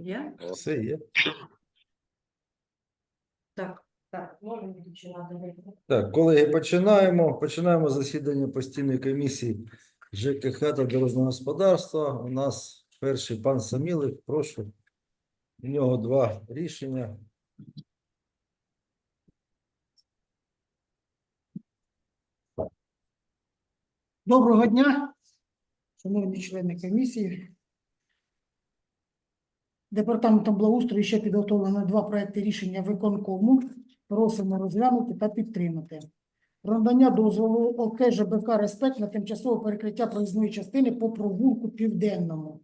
Є? Все є. Так, так, можемо починати. Так, колеги, починаємо. Починаємо засідання постійної комісії ЖКХ та дорожнього господарства. У нас перший пан Самілик, прошу. У нього два рішення. Доброго дня, шановні члени комісії. Департаментом благоустрою ще підготовлено два проекти рішення виконкому. Просимо розглянути та підтримати. Про надання дозволу ОК ЖБК «Респект» на тимчасове перекриття проїзної частини по провулку Південному.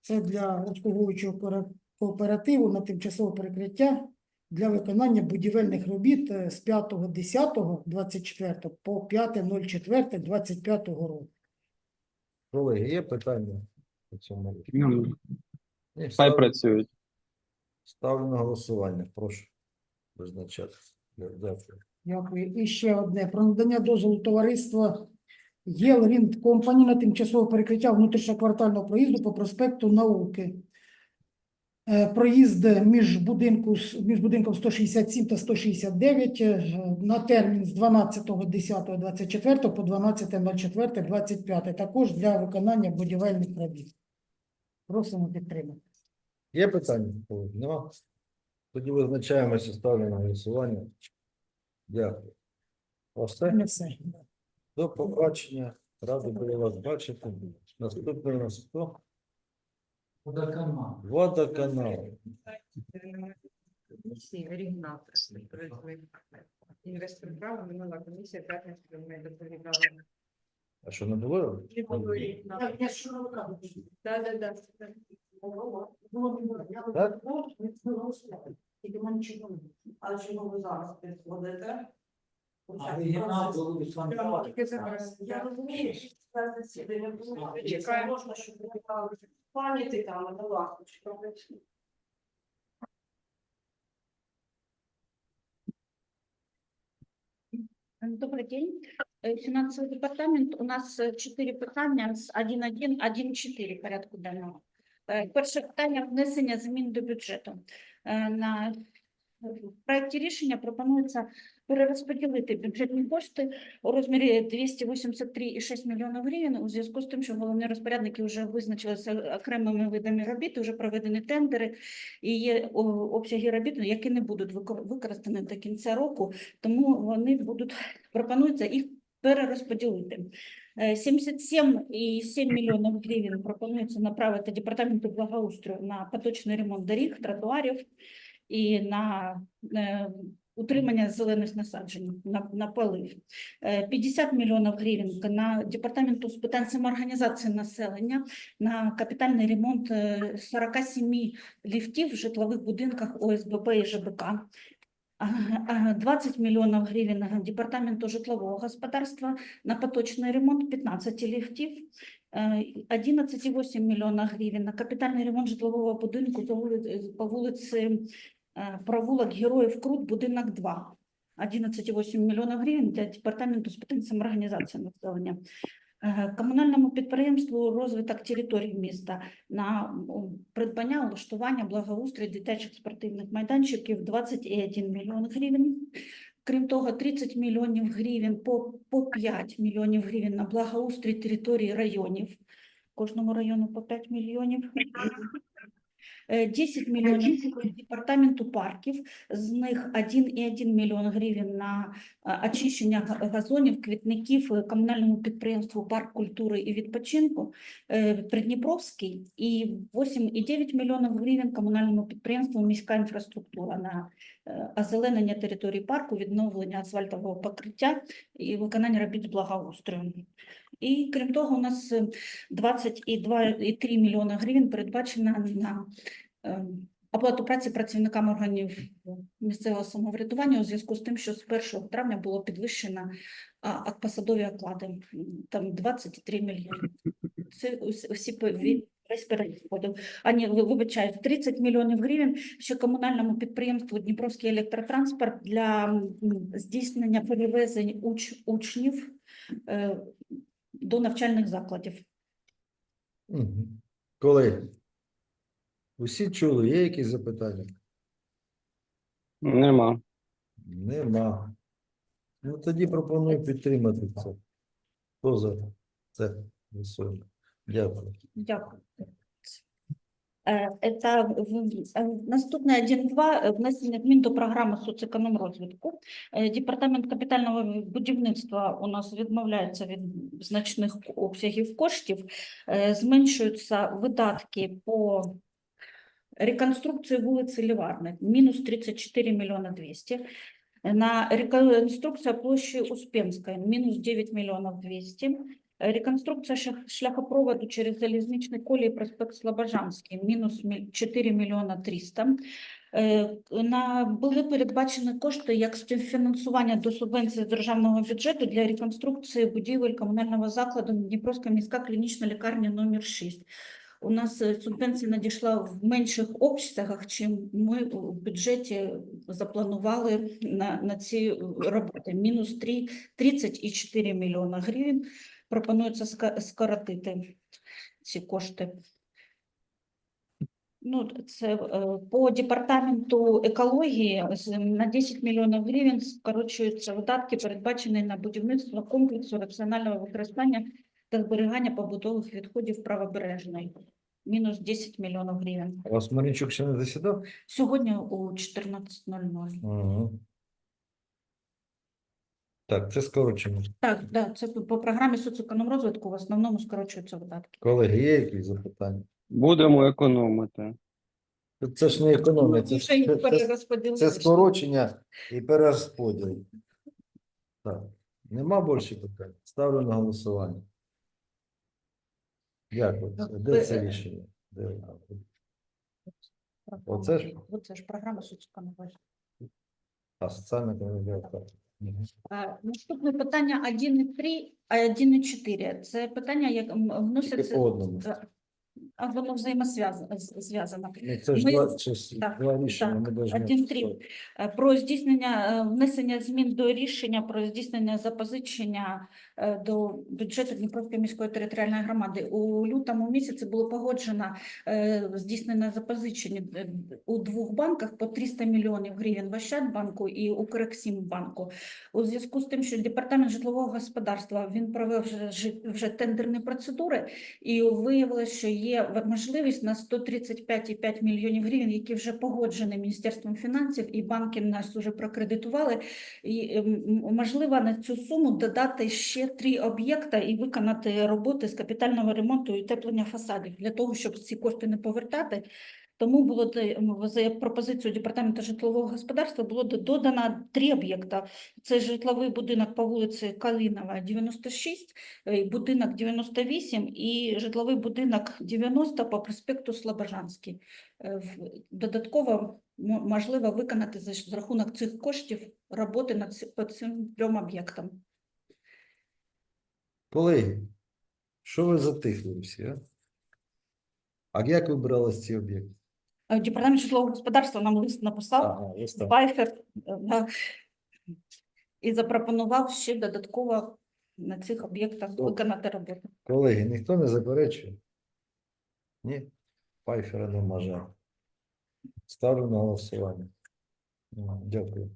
Це для обслуговуючого кооперативу- на тимчасове перекриття для виконання будівельних робіт е, з 5.10.24 по 5.04.25 року. Колеги, є питання по цьому? Ні, Хай ставлю- працюють. Ставлю на голосування. Прошу визначати. Дякую. Дякую. І ще одне. Про надання дозволу товариства Єлрінд Компані на тимчасове перекриття внутрішньоквартального проїзду по проспекту Науки. Е, Проїзд між, будинку, між будинком 167 та 169 е, на термін з 12.10.24 по 12.04.25. Також для виконання будівельних робіт. Просимо підтримати. Є питання? Нема? Тоді визначаємося, ставлю на голосування. Дякую. Все? Не все. До побачення. Радий були вас бачити. Наступний у нас хто? Водоканал. Водоканал. Всі оригінал прийшли. Інвестор права минула комісія п'ятницю ми доповідали. А що не було? Не було оригіналу. Я- я що рука Да, да, да. Так? А чому ви зараз підходите? А відфантувати. Тільки зараз. Я розумію, що це засідання було. Можна, щоб ви пам'яті там, будь ласка, чекайте. Добрый день. Э, Финансовый департамент. У нас э, чотири питання з 1.1, 1.4 порядку денного. Е, Перше питання внесення змін до бюджету. Е, На в проекті рішення пропонується перерозподілити бюджетні кошти у розмірі 283,6 мільйонів гривень у зв'язку з тим, що головні розпорядники вже визначилися окремими видами робіт, вже проведені тендери і є о, обсяги робіт, які не будуть викор- використані до кінця року, тому вони будуть пропонується їх перерозподілити. Е, 77,7 мільйонів гривень пропонується направити департаменту благоустрою на поточний ремонт доріг, тротуарів і на е, утримання зелених насаджень на, на полив. Е, 50 мільйонів гривень на департаменту з питань самоорганізації населення на капітальний ремонт е, 47 ліфтів в житлових будинках ОСББ і ЖБК. Ага, ага, 20 мільйонів гривень департаменту житлового господарства на поточний ремонт 15 ліфтів, е, 11,8 мільйона гривень на капітальний ремонт житлового будинку по вули- по вулиці е, провулок Героїв Крут, будинок 2. 11,8 мільйона гривень для департаменту з питань самоорганізації населення. Е, Комунальному підприємству розвиток територій міста на придбання, влаштування, благоустрій дитячих спортивних майданчиків 21 мільйон гривень. Крім того, 30 мільйонів гривень по, по 5 мільйонів гривень на благоустрій території районів. Кожному району по 5 мільйонів. Е, 10 мільйонів департаменту парків, з них 1,1 мільйон гривень на очищення газонів, квітників е, комунальному підприємству Парк культури і відпочинку е, Придніпровський і 8,9 мільйонів гривень комунальному підприємству міська інфраструктура на е, озеленення території парку, відновлення асфальтового покриття і виконання робіт з благоустрою. І крім того, у нас е, 22,3 мільйона гривень передбачено на е, оплату праці працівникам органів місцевого самоврядування у зв'язку з тим, що з 1 травня було підвищено посадові оклади, там 23 мільйони. Це ус- усі весь перерозподіл. А ні, ви- вибачаю, 30 мільйонів гривень ще комунальному підприємству Дніпровський електротранспорт для здійснення перевезень уч, учнів е, до навчальних закладів. Мгм. Усі чули, є якісь запитання? Нема. Нема. Ну тоді пропоную підтримати це. Хто за це? Голосуємо. Дякую. Дякую. Е, Это в- е, наступне 1.2 е, внесення змін до програми соцекономрозвитку. Е, Департамент капітального будівництва у нас відмовляється від значних обсягів коштів. Е, Зменшуються видатки по реконструкції вулиці Ліварни, мінус 34 мільйона 200. На реконструкція площі Успенської, мінус 9 мільйонів 200. Е, Реконструкція шляхопроводу через залізничний колій проспект Слобожанський, мінус 4 мільйона 300. Е, На, були передбачені кошти як співфінансування до субвенції з державного бюджету для реконструкції будівель комунального закладу Дніпровська міська клінічна лікарня номер 6. У нас е, субвенція надійшла в менших обсягах, чим ми у бюджеті запланували на, на ці е, роботи. Мінус 3, 30,4 мільйона гривень. Пропонується скоротити ці кошти. Ну, це е, по департаменту екології на 10 мільйонів гривень скорочуються видатки, передбачені на будівництво комплексу раціонального використання та зберігання побутових відходів правобережної. Мінус 10 мільйонів гривень. А вас Марінчук ще не засідав? Сьогодні у 14.00. Угу. Так, це скорочено. Так, да, це по програмі соцекономрозвитку в основному скорочуються видатки. Колеги, є якісь запитання? Будемо економити. Це ж не економія, це, Ну, вже їх це, це, перерозподілили. це скорочення і перерозподіл. Так, нема більше питань? Ставлю на голосування. Дякую. Де це рішення? Де? Оце ж? Оце ж програма соцекономрозвитку. А, соціальна комунікація. Е, Наступне питання 1.3, а 1.4. Це питання, як м, Тільки вносяться, по одному. е, а воно взаємозв'язано. зв'язано. Ну, це ж Ми- два, це ж так, два рішення, ми повинні. один, три. Е, Про здійснення е, внесення змін до рішення про здійснення запозичення е, до бюджету Дніпровської міської територіальної громади. У лютому місяці було погоджено е, здійснення запозичення е, у двох банках по 300 мільйонів гривень в Ощадбанку і Укрексімбанку. У зв'язку з тим, що департамент житлового господарства він провів вже, жи- вже тендерні процедури, і виявилося, що є можливість на 135,5 мільйонів гривень, які вже погоджені Міністерством фінансів, і банки нас вже прокредитували. І ем, можливо на цю суму додати ще три об'єкта і виконати роботи з капітального ремонту і утеплення фасадів для того, щоб ці кошти не повертати. Тому було за пропозицією департаменту житлового господарства було додано три об'єкта. Це житловий будинок по вулиці Калинова, 96, е, будинок 98 і житловий будинок 90 по проспекту Слобожанський. Е, Додатково можливо виконати за рахунок цих коштів роботи над цим трьом об'єктам. Колеги, що ви затихли всі? А як вибирались ці об'єкти? Е, Департамент житлового господарства нам лист написав, Ага, ось так. Пайфер, е, да, і запропонував ще додатково на цих об'єктах Добре. виконати роботу. Колеги, ніхто не заперечує? Ні? Пайфера нема жаль. Ставлю на голосування. Ага, Дякую.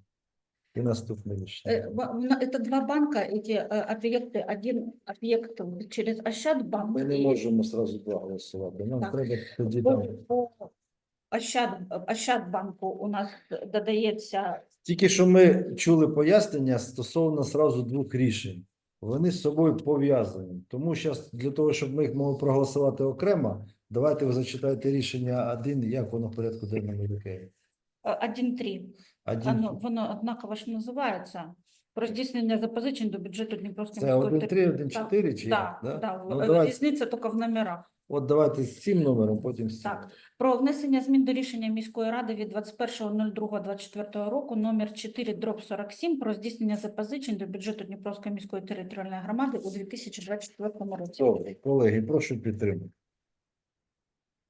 І наступне рішення. Э, ба- у на- Это два банка, эти э, объекты, один объект через Ощадбанк. Ми не и можемо зразу два голосувати. Нам Так. треба тоді по- там. по Ощад, Ощадбанку у нас додається Тільки що ми чули пояснення стосовно сразу двох рішень. Вони з собою пов'язані. Тому зараз для того, щоб ми їх могли проголосувати окремо, давайте ви зачитайте рішення один, як воно в порядку денному таке. е, 1-3. Один. Воно, воно однаково ж називається. Про здійснення запозичень до бюджету Дніпровської Це міської 1, 3, 1, 4 чи як? Да? да, Ну, давайте, різниця тільки в номерах. От давайте з цим номером, потім з цим. Так. Про внесення змін до рішення міської ради від 21.02.24 року номер 4 дроб 47 про здійснення запозичень до бюджету Дніпровської міської територіальної громади у 2024 році. Добре, колеги, прошу підтримати.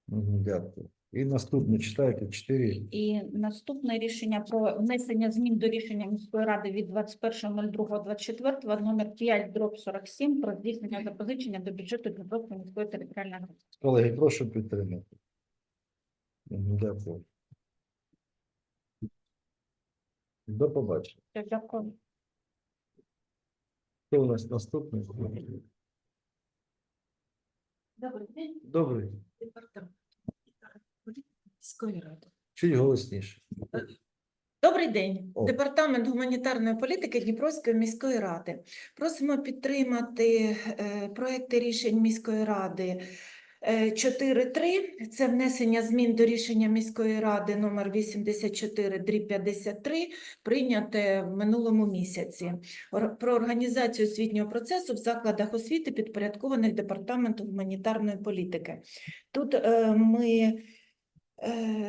Дякую. І наступне читайте 4. І наступне рішення про внесення змін до рішення міської ради від 21.02.24 номер 5 дроб 47 про здійснення запозичення до бюджету Дніпровської міської територіальної громади. Колеги, прошу підтримати. Дякую. До побачення. Дякую. Хто у нас наступний? Добрий день, Добрий. департамент міської ради. Чуть голосніше. Добрий день. О. Департамент гуманітарної політики Дніпровської міської ради. Просимо підтримати е, проекти рішень міської ради е, 4.3. Це внесення змін до рішення міської ради номер 84 53, прийняте в минулому місяці. Про організацію освітнього процесу в закладах освіти, підпорядкованих Департаменту гуманітарної політики. Тут е, ми Е,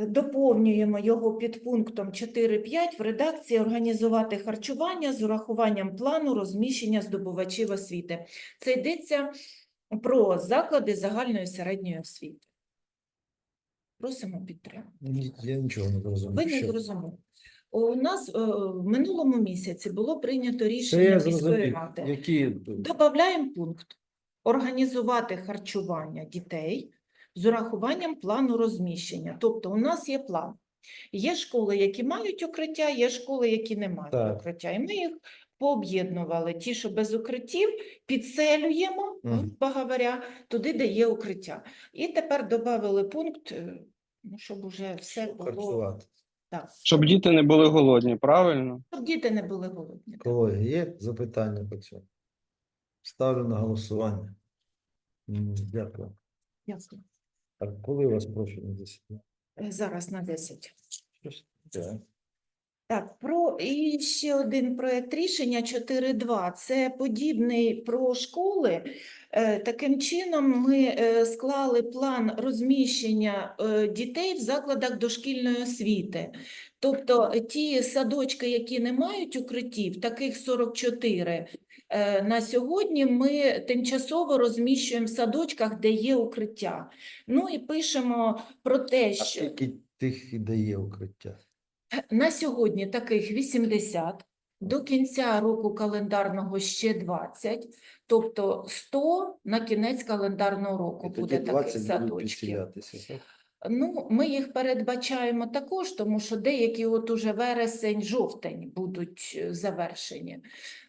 Доповнюємо його під пунктом 4.5 в редакції організувати харчування з урахуванням плану розміщення здобувачів освіти. Це йдеться про заклади загальної середньої освіти. Просимо підтримати. Я нічого не зрозумів. Ви не зрозуміли. У нас е, в минулому місяці було прийнято рішення міської ради. Які Добавляємо пункт організувати харчування дітей з урахуванням плану розміщення. Тобто у нас є план. Є школи, які мають укриття, є школи, які не мають Так. укриття. І ми їх пооб'єднували. Ті, що без укриттів, підселюємо, грубо говоря, туди, де є укриття. І тепер додали пункт, е, ну, щоб уже все було так. Щоб діти не були голодні, правильно? Щоб діти не були голодні. Колеги, є запитання по цьому? Ставлю на голосування. М, Дякую. А коли вас профільне засідання? Е, Зараз на 10. Щось таке. Так, про і ще один проект рішення 4.2. Це подібний про школи. Е, Таким чином, ми е, склали план розміщення е, дітей в закладах дошкільної освіти. Тобто ті садочки, які не мають укриттів, таких 44, е, на сьогодні ми тимчасово розміщуємо в садочках, де є укриття. Ну і пишемо про те, А що скільки тих і дає укриття? На сьогодні таких 80, до кінця року календарного ще 20, тобто 100 на кінець календарного року І буде тоді таких 20 будуть садочків. так? Ну, ми їх передбачаємо також, тому що деякі от уже вересень, жовтень будуть е, завершені.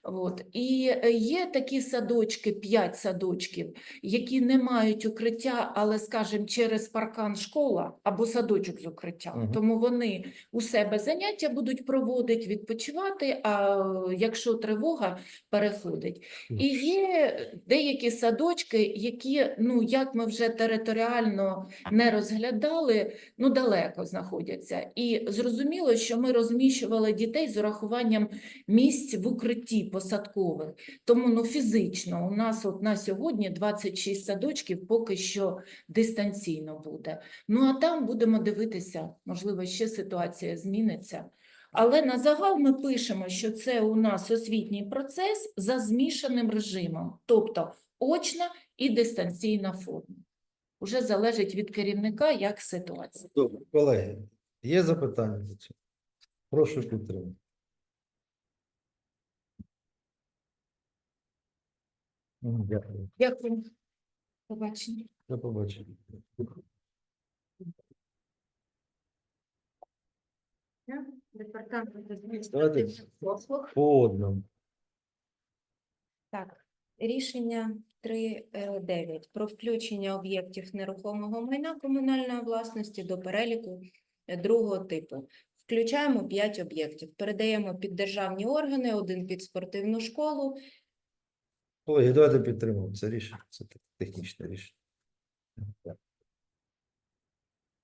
От. І е, є такі садочки, 5 садочків, які не мають укриття, але, скажімо, через паркан школа або садочок з укриттям. Мгм. Тому вони у себе заняття будуть проводити, відпочивати, а якщо тривога переходить. І є деякі садочки, які, ну, як ми вже територіально не розглядали, ну, далеко знаходяться. І зрозуміло, що ми розміщували дітей з урахуванням місць в укритті посадкових. Тому ну, фізично у нас от на сьогодні 26 садочків поки що дистанційно буде. Ну, а там будемо дивитися, можливо, ще ситуація зміниться. Але на загал ми пишемо, що це у нас освітній процес за змішаним режимом, тобто очна і дистанційна форма. Уже залежить від керівника, як ситуація. Добре, колеги, є запитання? Прошу підтримати. Дякую. Дякую. Побачення. До побачення. Департамент адміністративних послуг. по одному. Так, рішення 3.9 про включення об'єктів нерухомого майна комунальної власності до переліку другого типу. Включаємо 5 об'єктів, передаємо під державні органи, один під спортивну школу. Колеги, давайте підтримуємо це рішення. Це технічне рішення.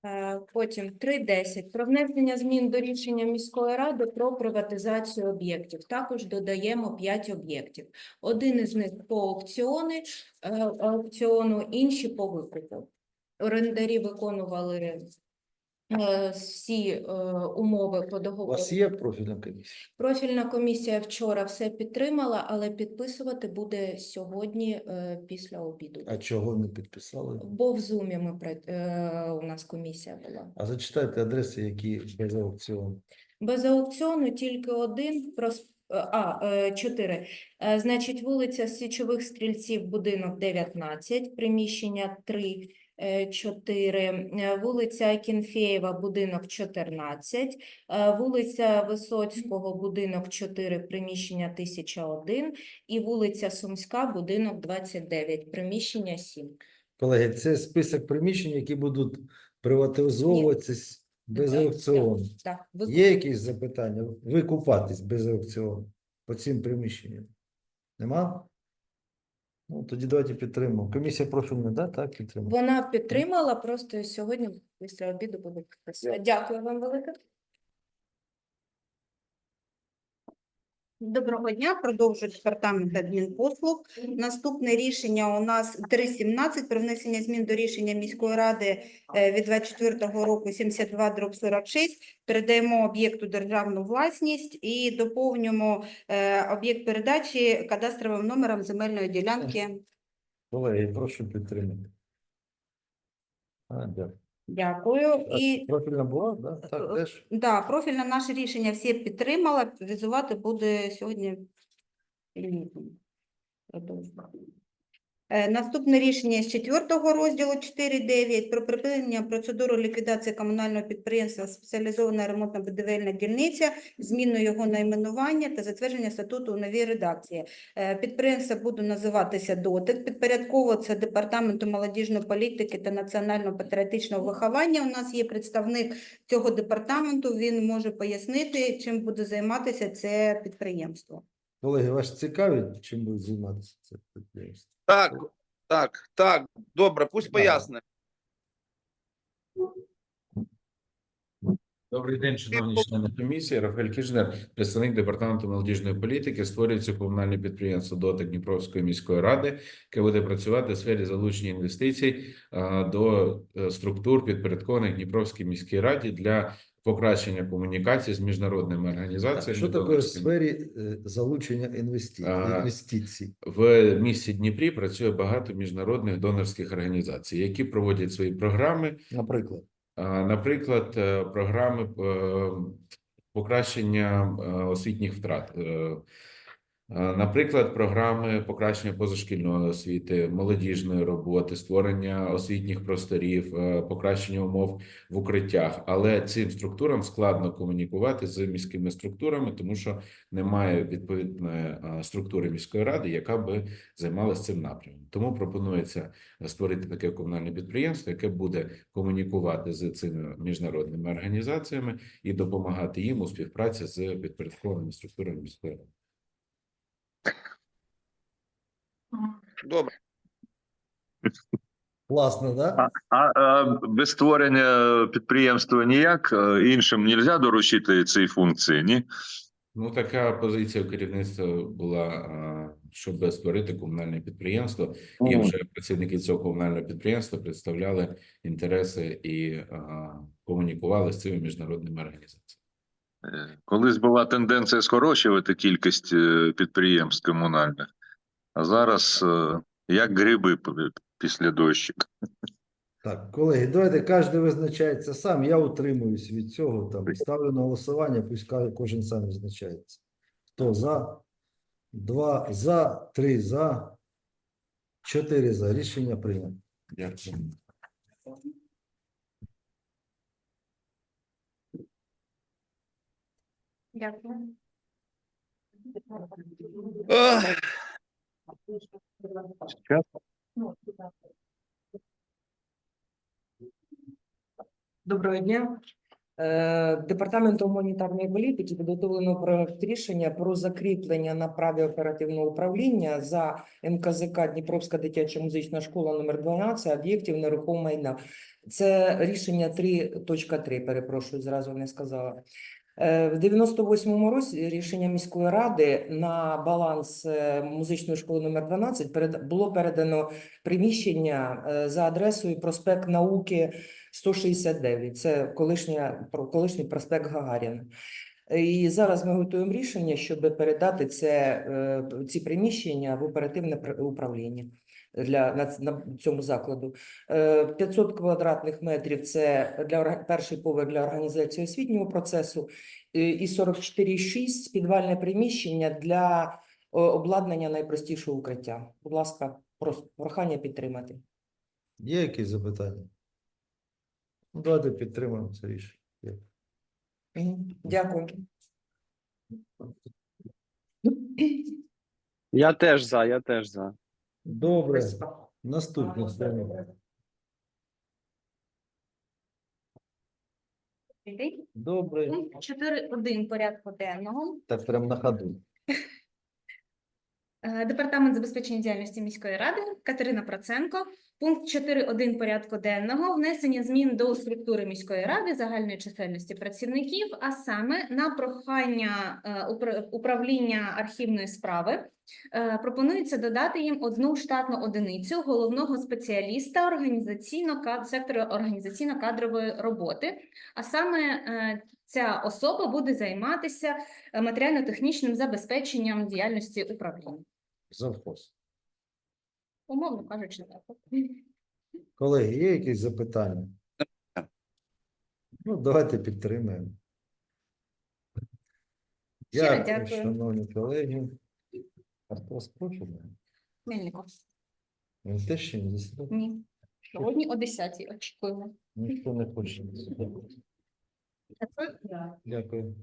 Е, Потім 3.10 про внесення змін до рішення міської ради про приватизацію об'єктів. Також додаємо 5 об'єктів. Один із них по аукціони, е, аукціону, інші по викупу. Орендарі виконували е, всі е, умови по У договору. вас є профільна комісія? Профільна комісія вчора все підтримала, але підписувати буде сьогодні е, після обіду. А чого не підписали? Бо в Зумі ми пра- е, у нас комісія була. А зачитайте адреси, які без аукціону. Без аукціону тільки один прос- а, е, чотири. Е, Значить, вулиця Січових Стрільців, будинок 19, приміщення 3, 4, е, вулиця Кінфєєва, будинок 14, е, вулиця Висоцького, будинок 4, приміщення 1001 і вулиця Сумська, будинок 29, приміщення 7. Колеги, це список приміщень, які будуть приватизовуватися без Так, аукціону. Так, ви- Є якісь запитання? Викупатись без аукціону по цим приміщенням? Нема? Ну, тоді давайте підтримуємо. Комісія профільна, да? Так, підтримує. Вона підтримала, просто сьогодні після обіду буде. Дякую вам велике. Доброго дня, продовжую департамент адмінпослуг. Наступне рішення у нас 3.17 про внесення змін до рішення міської ради е, від 24 року 72 дроб 46. Передаємо об'єкту державну власність і доповнюємо е, об'єкт передачі кадастровим номером земельної ділянки. Колеги, прошу підтримати. А, дякую. Дякую. І Профільна була, да? Так, Е, теж. Да, профільне наше рішення всі підтримала, візувати буде сьогодні. Літом. Е, Наступне рішення з четвертого розділу 4.9 про припинення процедури ліквідації комунального підприємства спеціалізована ремонтно-будівельна дільниця, зміну його найменування та затвердження статуту у новій редакції. Е, Підприємство буде називатися ДОТИК, підпорядковуватися Департаменту молодіжної політики та національного патріотичного виховання. У нас є представник цього департаменту, він може пояснити, чим буде займатися це підприємство. Колеги, вас цікавить, чим буде займатися це підприємство? Так, так, так, добре, пусть поясне. Добрий день, шановні члени комісії. Рафаель Кішнер, представник департаменту молодіжної політики, створюється комунальне підприємство ДОТИК Дніпровської міської ради, яке буде працювати в сфері залучення інвестицій а, до е, структур підпорядкованих Дніпровській міській раді для покращення комунікації з міжнародними Так, організаціями. Що таке в сфері е, залучення інвестицій? Інвестицій? В місті Дніпрі працює багато міжнародних донорських організацій, які проводять свої програми Наприклад. Наприклад, е, програми е, покращення освітніх втрат. Е, Наприклад, програми покращення позашкільної освіти, молодіжної роботи, створення освітніх просторів, е, покращення умов в укриттях. Але цим структурам складно комунікувати з міськими структурами, тому що немає відповідної е, структури міської ради, яка би займалася цим напрямом. Тому пропонується створити таке комунальне підприємство, яке буде комунікувати з цими міжнародними організаціями і допомагати їм у співпраці з підпорядкованими структурами міської ради. Добре. Класно, да? А, а без створення підприємства ніяк е, іншим не можна доручити ці функції, ні? Ну, така позиція у керівництва була, щоб створити комунальне підприємство, і вже працівники цього комунального підприємства представляли інтереси і а, комунікували з цими міжнародними організаціями. Е, Колись була тенденція скорочувати кількість е, підприємств комунальних, а зараз е, як гриби після дощика. Так, колеги, давайте кожен визначається сам. Я утримуюсь від цього. Там ставлю на голосування, пусть кожен сам визначається. Хто за? Два за, три за, чотири за. Рішення прийнято. Дякую. Дякую. Ах, Доброго дня. Е, Департаментом гуманітарної політики підготовлено проект рішення про закріплення на праві оперативного управління за МКЗК Дніпровська дитяча музична школа номер 12 об'єктів нерухомого майна. Це рішення 3.3, перепрошую, зразу не сказала. Е, В 98-му році рішення міської ради на баланс е, музичної школи номер 12 перед- було передано приміщення е, за адресою проспект Науки 169. Це колишня, колишній проспект Гагаріна. І зараз ми готуємо рішення, щоб передати це, ці приміщення в оперативне пр- управління для на, на цьому закладу. Е, 500 квадратних метрів це для перший поверх для організації освітнього процесу, е, і 44,6 підвальне приміщення для обладнання найпростішого укриття. Будь ласка, прохання підтримати. Є якісь запитання? Ну, давайте підтримаємо це рішення. Дякую. Я теж за, я теж за. Добре. Наступне слово. Добре. Пункт 4.1 порядку денного. Так прям на ходу. Е, Департамент забезпечення діяльності міської ради Катерина Проценко. Пункт 4.1 порядку денного внесення змін до структури міської ради загальної чисельності працівників, а саме на прохання е, упра- управління архівної справи пропонується додати їм одну штатну одиницю головного спеціаліста організаційно сектору організаційно-кадрової роботи. А саме е, ця особа буде займатися е, матеріально-технічним забезпеченням діяльності управління. Завхоз. Умовно кажучи, так. Колеги, є якісь запитання? Ну, давайте підтримаємо. Дякую, дякую. шановні колеги. А хто спрошений? Мельников. Він теж ще не засідав? Ні. Сьогодні о 10 очікуємо. Ніхто не хоче. засідати. Дякую.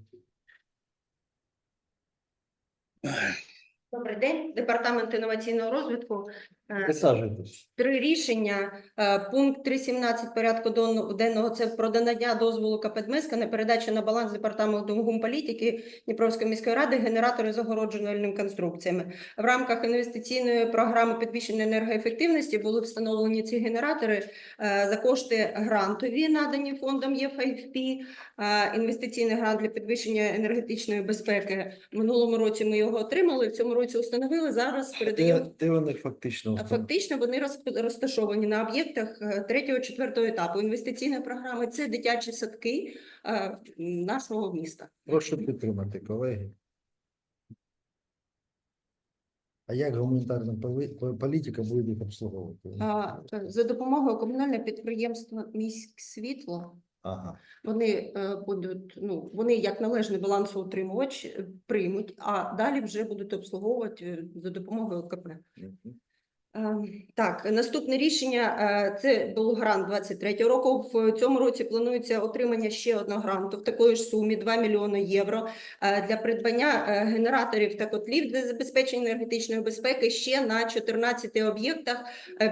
Добрий день, департамент інноваційного розвитку. Е, Присаджуйтесь. Три рішення. Е, Пункт 3.17 порядку денного це про надання дозволу КП на передачу на баланс департаменту гумполітики Дніпровської міської ради генератори з огороджувальними конструкціями. В рамках інвестиційної програми підвищення енергоефективності були встановлені ці генератори е, за кошти грантові, надані фондом ЄФП. Е, Інвестиційний грант для підвищення енергетичної безпеки. В минулому році ми його отримали, в цьому році установили. Зараз передаємо. де вони фактично? Фактично вони розташовані на об'єктах е, третього, четвертого етапу інвестиційної програми. Це дитячі садки е, нашого міста. Прошу підтримати, колеги. А як гуманітарна політика буде їх обслуговувати? За допомогою комунального підприємства «Міськсвітло» Ага. вони е, будуть, ну вони як належний балансоутримувач е, приймуть, а далі вже будуть обслуговувати е, за допомогою КП. Е, Так, наступне рішення це був грант 23 року. В цьому році планується отримання ще одного гранту в такої ж сумі 2 мільйони євро для придбання генераторів та котлів для забезпечення енергетичної безпеки ще на 14 об'єктах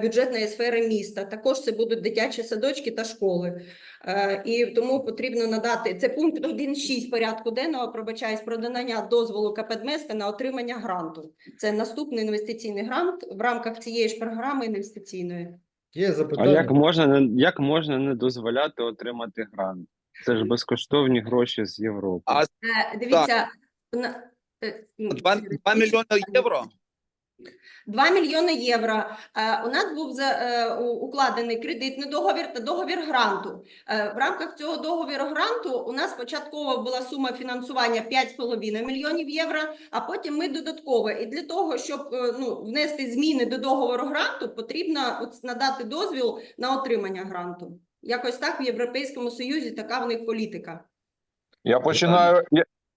бюджетної сфери міста. Також це будуть дитячі садочки та школи. Е, І тому потрібно надати це пункт 1.6 порядку денного. Пробачаюсь про надання дозволу КП «Дмеска» на отримання гранту. Це наступний інвестиційний грант в рамках цієї ж програми інвестиційної. Є А як можна не як можна не дозволяти отримати грант? Це ж безкоштовні гроші з Європи. А Е, Дивіться, на- е, ну, 2, 2 мільйони євро? 2 мільйони євро. Е, У нас був е, укладений кредитний договір та договір гранту. Е, В рамках цього договіру гранту у нас початково була сума фінансування 5,5 мільйонів євро, а потім ми додатково. І для того, щоб ну, внести зміни до договору гранту, потрібно от надати дозвіл на отримання гранту. Якось так в Європейському Союзі така в них політика. Я починаю.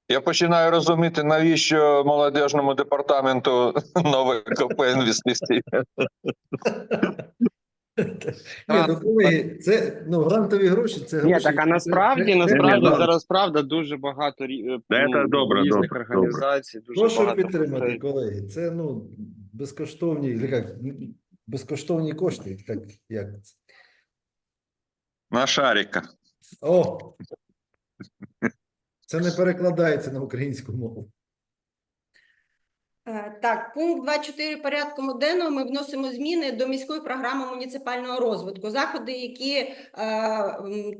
Я, починаю розуміти, навіщо молодіжному департаменту нове КП інвестицій. Ні, ну колеги, це ну грантові гроші, це Ні, так а насправді, насправді зараз правда дуже багато рі- Та ну, добре, різних добре, організацій, дуже Прошу багато підтримати, колеги. Це ну безкоштовні, як, безкоштовні кошти, так як це? На шарика. О! Це не перекладається на українську мову. Е, Так, пункт 2.4 порядку денного ми вносимо зміни до міської програми муніципального розвитку. Заходи, які е,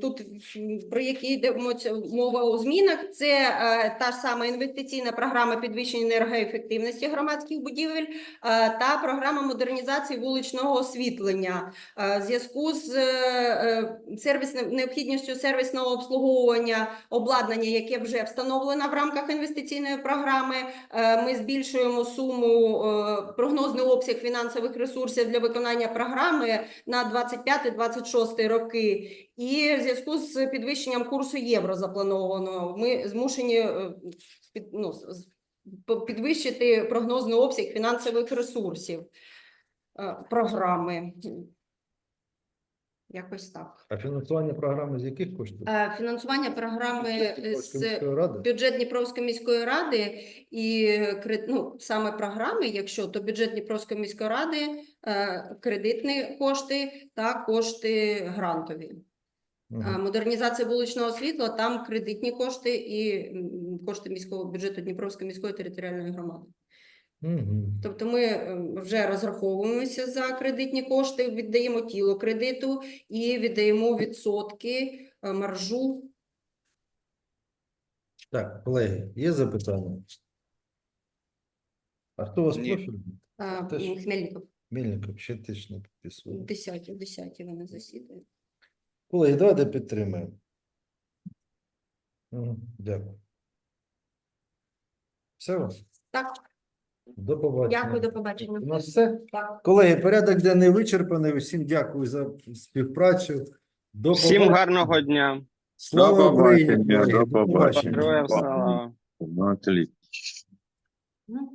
тут про які йде мова у змінах, це е, та ж сама інвестиційна програма підвищення енергоефективності громадських будівель та програма модернізації вуличного освітлення. В зв'язку з сервісним необхідністю сервісного обслуговування обладнання, яке вже встановлено в рамках інвестиційної програми, Ми збільшуємо суму е, прогнозний обсяг фінансових ресурсів для виконання програми на 25-26 роки. І в зв'язку з підвищенням курсу євро запланованого ми змушені е, ну, підвищити прогнозний обсяг фінансових ресурсів е, програми. Якось так. А фінансування програми з яких коштів? Е, Фінансування програми з бюджет Дніпровської міської ради і ну, саме програми, якщо то бюджет Дніпровської міської ради, е, кредитні кошти та кошти грантові. А Модернізація вуличного освітла, там кредитні кошти і кошти міського бюджету Дніпровської міської територіальної громади. Мгм. Тобто ми е, вже розраховуємося за кредитні кошти, віддаємо тіло кредиту і віддаємо відсотки, е, маржу. Так, колеги, є запитання? А хто у вас Ні. профільний? А, Теж. м, Хмельников, Мельников, ще ти ж не підписував. 10, 10 вони засідають. Колеги, давайте підтримаємо. Мгм, Дякую. Все, Так, до побачення. дякую, до побачення. У нас все. Так. Колеги, порядок денний вичерпаний. Усім дякую за співпрацю. До Всім побачення. гарного дня. Слава Україні! колеги. до побачення. Героям слава. Ну, отлично. Ну,